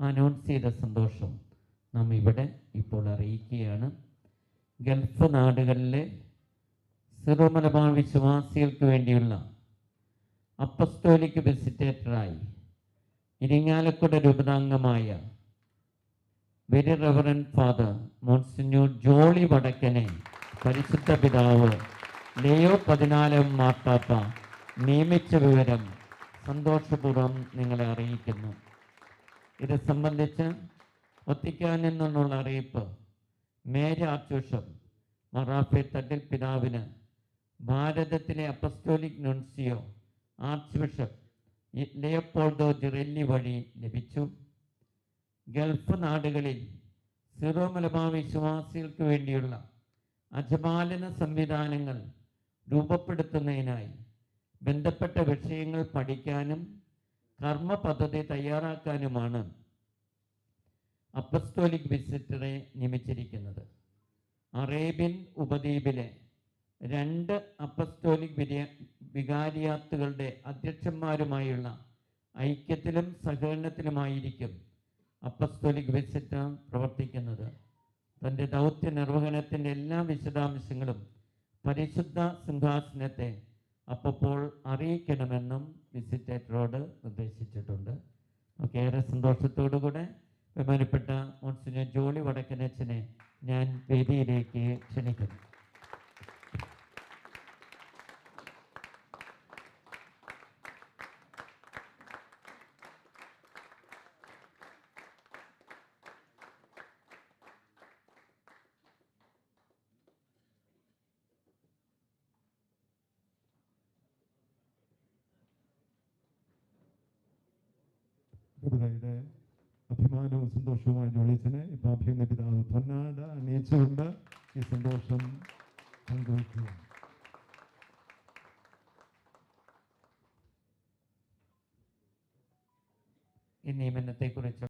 Announce ചെയ്ത സന്തോഷം നാം ഇവിടെ ഇപ്പോൾ അറിയിക്കുകയാണ്. ഗൾഫ് നാടുകളിലെ സിറോ മലബാർ വിശ്വാസികൾക്ക് വേണ്ടിയുള്ള അപ്പസ്തോലിക് വിസിറ്റേറ്ററായി Irinjalakuda രൂപതാംഗമായ very reverend father monsignor Jolly വടക്കനെ പരിശുദ്ധ പിതാവ് ലേയോ പതിനാലും മാർത്താപ്പ നിയമിച്ച വിവരം സന്തോഷപൂർവം നിങ്ങളെ അറിയിക്കുന്നു. ഇത് സംബന്ധിച്ച് വത്തിക്കാനിൽ നിന്നുള്ള അറിയിപ്പ്. Major archbishop Mar Raphael Thattil പിതാവിന് ഭാരതത്തിലെ apostolic nuncio archbishop Leopoldo Girelli വഴി ലഭിച്ചു. ഗൾഫ് നാടുകളിൽ സിറോ മലബാർ വിശ്വാസികൾക്ക് വേണ്ടിയുള്ള അജപാലന സംവിധാനങ്ങൾ രൂപപ്പെടുത്തുന്നതിനായി ബന്ധപ്പെട്ട വിഷയങ്ങൾ പഠിക്കാനും കർമ്മ പദ്ധതി തയ്യാറാക്കാനുമാണ് അപ്പസ്തോലിക് വിസിറ്ററെ നിയമിച്ചിരിക്കുന്നത്. അറേബ്യൻ ഉപദ്വീപിലെ രണ്ട് അപ്പസ്തോലിക് വിരിയ വികാരിയാത്തുകളുടെ അധ്യക്ഷന്മാരുമായുള്ള ഐക്യത്തിലും സഹകരണത്തിലുമായിരിക്കും അപ്പസ്തോലിക് വിസിറ്റർ പ്രവർത്തിക്കുന്നത്. തന്റെ ദൗത്യ നിർവഹണത്തിന്റെ എല്ലാ വിശദാംശങ്ങളും പരിശുദ്ധ സിംഹാസനത്തെ അപ്പോൾ അറിയിക്കണമെന്നും വിസിറ്റേറ്ററോട് നിർദ്ദേശിച്ചിട്ടുണ്ട്. ഏറെ സന്തോഷത്തോടുകൂടെ ബഹുമാനപ്പെട്ട മോൺസിനെ ജോളി വടക്കനച്ചനെ ഞാൻ വേദിയിലേക്ക് ക്ഷണിക്കുന്നു. രൂപതയുടെ അഭിമാനവും സന്തോഷവുമായി ജോളീസിനെ ഇപ്പോൾ അഭിയുന്ന പിതാവ് പൊന്നാട അണിയിച്ചുകൊണ്ട് ഈ സന്തോഷം പങ്കുവയ്ക്കുക. ഈ നിയമനത്തെക്കുറിച്ച്